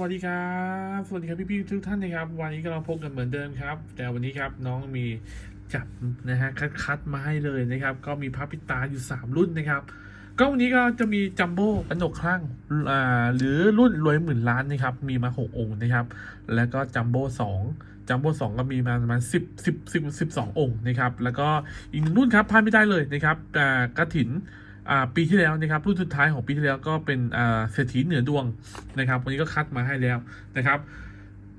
สวัสดีครับ สวัสดีครับพี่ๆทุกท่านนะครับ วันนี้ก็เราพบกันเหมือนเดิมครับ แต่วันนี้ครับน้องมีจับนะฮะคัดคัดมาให้เลยนะครับ ก็มีพระปิตาอยู่ 3 รุ่นนะครับ ก็วันนี้ก็จะมีจัมโบ้กระหนกคลั่งอ่าหรือรุ่นรวยหมื่นล้านนะครับ มีมา 6 องค์นะครับ แล้วก็จัมโบ้สองจัมโบ้สองก็มีมาประมาณสิบสิบสิบสิบสององค์นะครับ แล้วก็อีกหนึ่งรุ่นครับพลาดไม่ได้เลยนะครับอ่ากระถินอ่า ปีที่แล้วนะครับรุ่นสุดท้ายของปีที่แล้วก็เป็นเศรษฐีเหนือดวงนะครับวันนี้ก็คัดมาให้แล้วนะครับ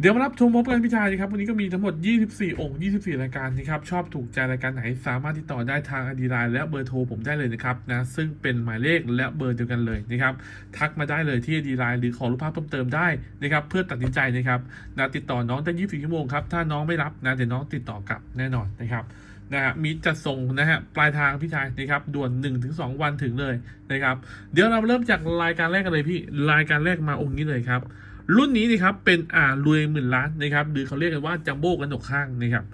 เดี๋ยวมารับชมพบกันพี่ชายนะครับวันนี้ก็มีทั้งหมด 24 องค์ 24 รายการนะครับชอบถูกใจรายการไหนสามารถติดต่อได้ทางอดีไลน์และเบอร์โทรผมได้เลยนะครับนะซึ่งเป็นหมายเลขและเบอร์เดียวกันเลยนะครับทักมาได้เลยที่อดีไลน์หรือขอรูปภาพเพิ่มเติมได้นะครับเพื่อตัดสินใจนะครับนะติดต่อน้องได้ 24 ชั่วโมงครับถ้าน้องไม่รับนะเดี๋ยวน้องติดต่อกลับแน่นอนนะครับ นะฮะมีจัดส่งนะฮะปลายทางพี่ชายนะครับด่วน1นถึงสวันถึงเลยนะครับ เดี๋ยวเราเริ่มจากรายการแรกกันเลยพี่รายการแรกมาองค์นี้เลยครับรุ่นนี้นะครับเป็นอ่ารวยหมื่นล้านนะครับหรือเขาเรียกกันว่าจัมโบ้กันหนกข้างนะครับ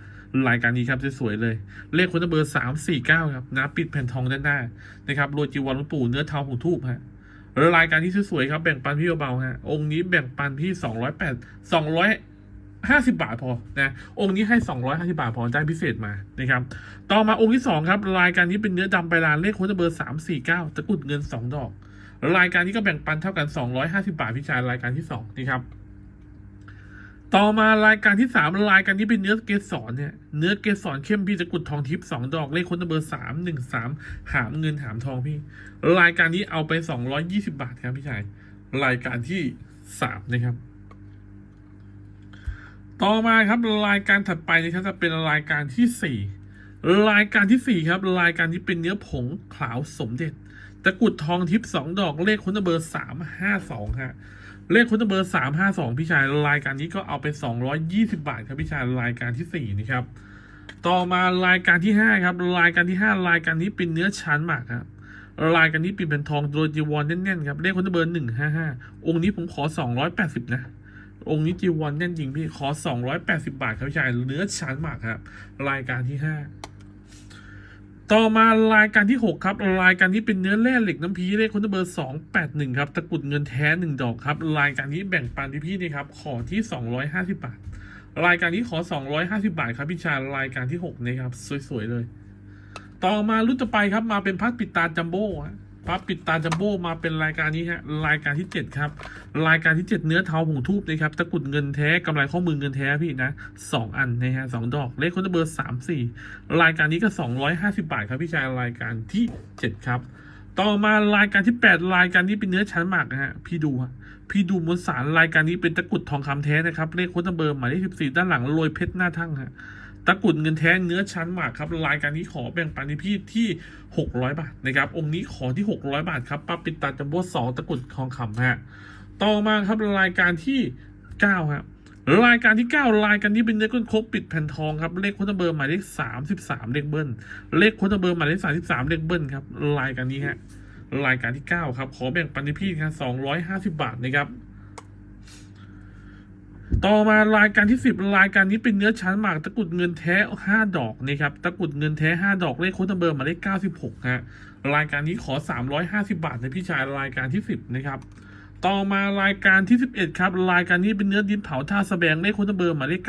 รายการนี้ครับสวยๆเลย เลขคนเบอร์สามสี่เก้าครับนะปิดแผ่นทองด้านหน้านะครับโรยจีวรลวงปู่เนื้อเทาหูทูบฮะรายการที่สวยๆครับแบ่งปันพี่เบาๆฮะองค์นี้แบ่งปันพี่สองร้อยแปดสองร้อย ห้าสิบาทพอนะองค์นี้ให้สองร้อยห้าสิบาทพอได้พิเศษมานะครับต่อมาองค์ที่สองครับรายการนี้เป็นเนื้อดำไปลานเลขโค้ดเบอร์สามสี่เก้าตะกุดเงินสองดอก รายการนี้ก็แบ่งปันเท่ากันสองร้อยห้าสิบาทพี่ชายรายการที่สองนี่ครับต่อมารายการที่สามรายการนี้เป็นเนื้อเกสรเนี่ยเนื้อเกสรเข้มพี่ตะกุดทองทิพย์สองดอกเลขโค้ดเบอร์สามหนึ่งสามหามเงินหามทองพี่ รายการนี้เอาไปสองร้อยยี่สิบาทครับพี่ชายรายการที่สามนะครับ ต่อมาครับรายการถัดไปนะครับจะเป็นรายการที่สี่รายการที่สี่ครับรายการที่เป็นเนื้อผงขาวสมเด็จตะกุดทองทิพย์สองดอกเลขคุณเบอร์สามห้าสองฮะเลขคุณเบอร์สามห้าสองพี่ชายรายการนี้ก็เอาไปสองร้อยยี่สิบาทครับพี่ชายรายการที่สี่นี่ครับต่อมารายการที่ห้าครับรายการที่ห้ารายการนี้เป็นเนื้อชั้นหมากครับรายการนี้เป็นเป็นทองโดยจีวรแน่นๆครับเลขคุณเบอร์หนึ่งห้าห้าองค์นี้ผมขอสองร้อยแปดสิบนะ องค์นี้จีวรแน่นจริงพี่ขอ 280 บาทครับพี่ชายเนื้อชั้นมากครับ รายการที่ 5 ต่อมารายการที่ 6 ครับ รายการที่เป็นเนื้อแร่เหล็กน้ำพีเลขคนเบอร์ 281 ครับ ตะกรุดเงินแท้ 1 ดอกครับ รายการนี้แบ่งปันที่พี่นี่ครับ ขอที่ 250 บาท รายการนี้ขอ 250 บาทครับพี่ชายรายการที่6นะครับสวยๆเลย ต่อมารุ่นต่อไปครับมาเป็นพัดปิดตาจัมโบ้ฮะ พัดปิดตาจัมโบ้มาเป็นรายการนี้ฮะรายการที่ 7 ครับ รายการที่ 7 เนื้อเทาผงทูบนะครับตะกรุดเงินแท้กำไรข้อมือเงินแท้พี่นะสองอันนะฮะสองดอกเลขคนเบอร์สามสี่รายการนี้ก็ 250 บาทครับพี่ชายรายการที่ 7 ครับ ต่อมารายการที่ 8 รายการนี้เป็นเนื้อชั้นหมากนะฮะพี่ดูฮะพี่ดูมวลสารรายการนี้เป็นตะกรุดทองคำแท้นะครับเลขคนเบอร์หมายเลข14ด้านหลังโรยเพชรหน้าทั่งฮะ ตะกรุดเงินแท้เนื้อชั้นหมากครับรายการนี้ขอแบ่งปันให้พี่ที่ 600 บาทนะครับ องค์นี้ขอที่ 600 บาทครับปั๊บปิดตาจัมโบ้สองตะกรุดทองคำฮะต่อมาครับรายการที่9ครับรายการที่ 9 รายการนี้เป็นเนื้อก้นครบปิดแผ่นทองครับเลขโค้ดเบอร์หมายเลข33 เลขเบิ้ลเลขโค้ดเบอร์หมายเลข33 เลขเบิ้ลครับรายการนี้ฮะรายการที่ 9 ครับ ขอแบ่งปันให้พี่ครับ250 บาทนะครับ ต่อมารายการที่ 10 รายการนี้เป็นเนื้อชั้นหมากตะกุดเงินแท้ 5 ดอกนะครับตะกุดเงินแท้ 5 ดอกเลขโค้ดเบอร์มาเลข96ฮะรายการนี้ขอ 350 บาทในพี่ชายรายการที่ 10 นะครับ ต่อมารายการที่ 11 ครับ รายการนี้เป็นเนื้อดินเผาท่าสแสบงเลขโค้ดเบอร์มาเลข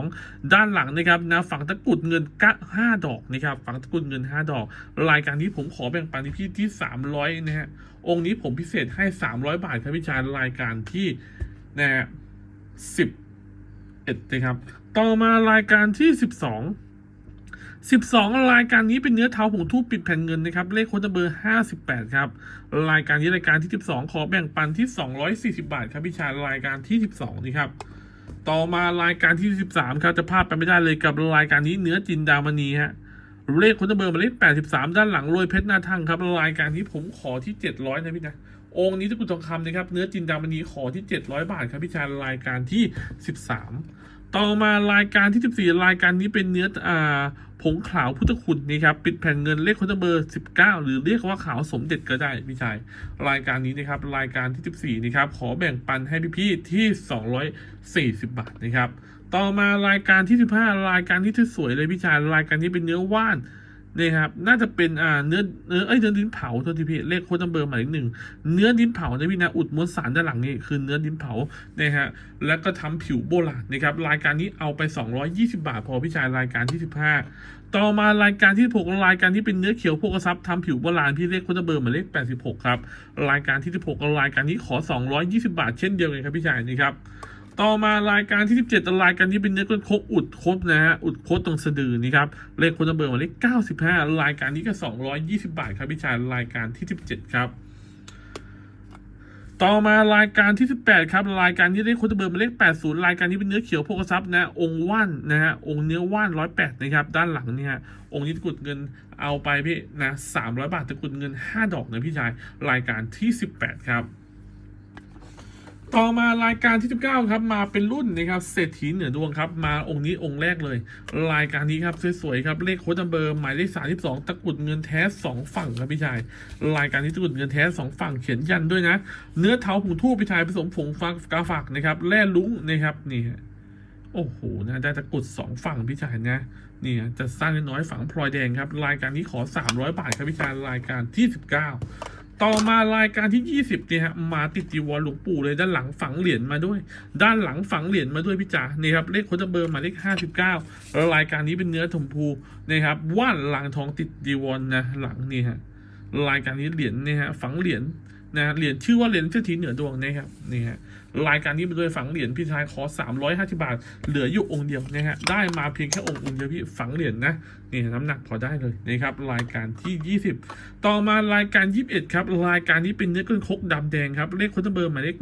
92 ด้านหลังนะครับนะฝั่งตะกุดเงินกะ5ดอกนะครับฝั่งตะกุดเงิน 5 ดอก รายการนี้ผมขอแบ่งปันที่พี่ที่ 300นะฮะองค์นี้ผมพิเศษให้ 300 บาทครับพี่ชายรายการที่นะฮะ 10เอ็ดนะครับ ต่อมารายการที่สิบสองสิบสองรายการนี้เป็นเนื้อเท้าผงทูบปิดแผ่นเงินนะครับ เลขโค้ดเบอร์ห้าสิบแปดครับ รายการนี้รายการที่สิบสองขอแบ่งปันที่สองร้อยสี่สิบาทครับพี่ชายรายการที่สิบสองนี่ครับต่อมารายการที่สิบสามครับจะพลาดไปไม่ได้เลยกับรายการนี้เนื้อจินดามณีฮะเลขโค้ดเบอร์หมายเลขแปดสิบสามด้านหลังโรยเพชรหน้าทั่งครับ รายการนี้ผมขอที่เจ็ดร้อยนะพี่นะ องค์นี้ตะกุดทองคำนะครับ เนื้อจินดามณีขอที่ 700 บาทครับพี่ชายรายการที่ 13 ต่อมารายการที่ 14 รายการนี้เป็นเนื้ออ่าผงขาวพุทธคุณนี่ครับปิดแผ่นเงินเลขคอนเบอร์ 19 หรือเรียกว่าขาวสมเด็จก็ได้พี่ชายรายการนี้นะครับรายการที่ 14นะครับขอแบ่งปันให้พี่ๆที่ 240 บาทนะครับต่อมารายการที่ 15 รายการที่สวยเลยพี่ชายรายการนี้เป็นเนื้อว่าน นี่ครับ น่าจะเป็นอ่าเนื้อเนื้อเอ้ยเนื้อดินเผาโทษทีพี่เลขโค้ดนัมเบอร์หมายเลขหนึ่งเนื้อดินเผานะพี่นะอุดมวลสารด้านหลังนี่คือเนื้อดินเผานะฮะแล้วก็ทำผิวโบราณนะครับรายการนี้เอาไป 220 บาท พอพี่ชายรายการที่ 15 ต่อมารายการที่6รายการที่เป็นเนื้อเขียวโพกทรัพย์ทำผิวโบราณพี่เลขโค้ดนัมเบอร์หมายเลข86 ครับ รายการที่16รายการนี้ขอ 220 บาท เช่นเดียวกันครับพี่ชายนี่ครับ ต่อมารายการที่ 17รายการนี้เป็นเนื้อก้นคกอุดคดนะฮะอุดคดตรงสะดือนี่ครับเลขคนัมเบอร์หมายเลข95 รายการนี้ก็ 220 บาทครับพี่ชายรายการที่ 17 ครับ ต่อมารายการที่ 18 ครับรายการนี้เลขคนัมเบอร์หมายเลข80 รายการนี้เป็นเนื้อเขียวโพกทรัพย์นะองค์ว่านนะฮะองค์เนื้อว่าน 108 นะครับ ด้านหลังเนี่ยฮะองค์นี้ตะกรุดเงินเอาไปพี่นะ300 บาทตะกุดเงิน 5 ดอกนะพี่ชายรายการที่ 18 ครับ ต่อมารายการที่ 19 ครับ มาเป็นรุ่นนะครับเศรษฐีเหนือดวงครับ มาองค์นี้องค์แรกเลย รายการนี้ครับสวยๆครับเลขโค้ดนัมเบอร์หมายเลข32 ตะกรุดเงินแท้ 2 ฝั่งครับพี่ชาย รายการนี้ตะกรุดเงินแท้ 2 ฝั่งเขียนยันด้วยนะ เนื้อเท้าผงทูบพี่ชายผสมผงฟักกาฝักนะครับแร่ลุ้งนะครับนี่โอ้โหนะได้ตะกรุด 2 ฝั่งพี่ชายนะนี่จะสร้างน้อยฝังพลอยแดงครับรายการนี้ขอ 300 บาทครับพี่ชายรายการที่ 19 ต่อมารายการที่ 20เนี่ยฮะมาติดจีวรหลวงปู่เลยด้านหลังฝังเหรียญมาด้วย ด้านหลังฝังเหรียญมาด้วยพี่จ๋านี่ครับเลขโค้ดเบอร์หมายเลข59แล้วรายการนี้เป็นเนื้อถมพูนะครับว่านหลังทองติดจีวรนะหลังนี่ฮะรายการนี้เหรียญเนี่ยฮะฝังเหรียญ นะเหรียญชื่อว่าเหรียญเจ้าทีเหนือดวงนะครับนี่ฮะรายการนี้เป็นโดยฝังเหรียญพี่ชายขอ350บาท เหลืออยู่องค์เดียวนะฮะได้มาเพียงแค่องค์องค์เดียวพี่ฝังเหรียญนะนี่น้ำหนักพอได้เลยนะครับรายการที่ 20 ต่อมารายการ 21ครับรายการนี้เป็นเนื้อก้นคกดำแดงครับเลขค้ดเบอร์หมายเลข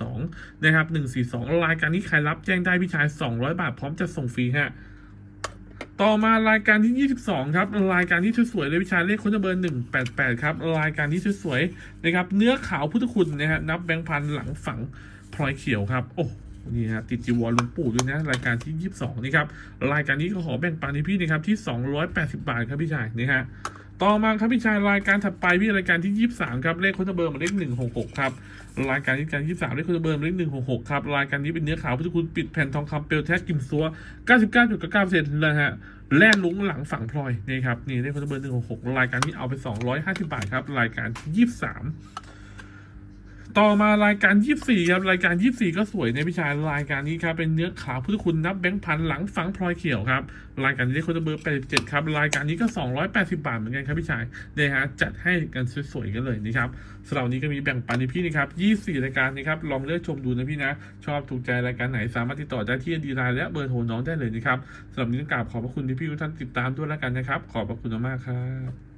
142นะครับ142 รายการนี้ใครรับแจ้งได้พี่ชาย 200 บาทพร้อมจะส่งฟรีฮะ ต่อมารายการที่ 22 ครับ รายการที่สวยๆเลยพี่ชายเลขโค้ดเบอร์ 188 ครับ รายการที่สวยๆนะครับ เนื้อขาวพุทธคุณนะฮะนับแบงค์พันหลังฝังพลอยเขียวครับโอ้นี่ฮะติดจีวรหลวงปู่ด้วยนะ รายการที่ 22 นี่ครับ รายการนี้ก็ขอแบ่งปันให้พี่นะครับที่ 280 บาทครับพี่ชายนี่ฮะ ต่อมาครับพี่ชายรายการถัดไปพี่รายการที่ 23 ครับเลขโค้ดเบอร์หมายเลข166 ครับรายการที่การ23เลขโค้ดเบอร์หมายเลข166 ครับรายการนี้เป็นเนื้อขาวพุทธคุณปิดแผ่นทองคำเปลวแท้กิมซัว 99.9%เลยฮะแล่ลุ้งหลังฝั่งพลอยนี่ครับนี่เลขโค้ดเบอร์166 รายการนี้เอาไป 250 บาทครับรายการที่ 23 ต่อมารายการ 24 ครับ รายการ 24 ก็สวยในพี่ชายรายการนี้ครับ เป็นเนื้อขาวพุทธคุณนับแบงค์พันหลังฝังพลอยเขียวครับ รายการนี้ได้ค้ดเบอร์ 87 ครับ รายการนี้ก็ 280 บาทเหมือนกันครับพี่ชายเนี่ยฮะจัดให้กันสวยๆกันเลยนะครับสำหรับนี้ก็มีแบ่งปันในพี่นะครับ 24 รายการนะครับ ลองเลือกชมดูนะพี่นะ ชอบถูกใจรายการไหนสามารถติดต่อได้ที่ดีไลน์และเบอร์โทรน้องได้เลยนะครับสำหรับนี้ต้องกราบขอบพระคุณที่พี่ทุกท่านติดตามด้วยแล้วกันนะครับ ขอบพระคุณมากครับ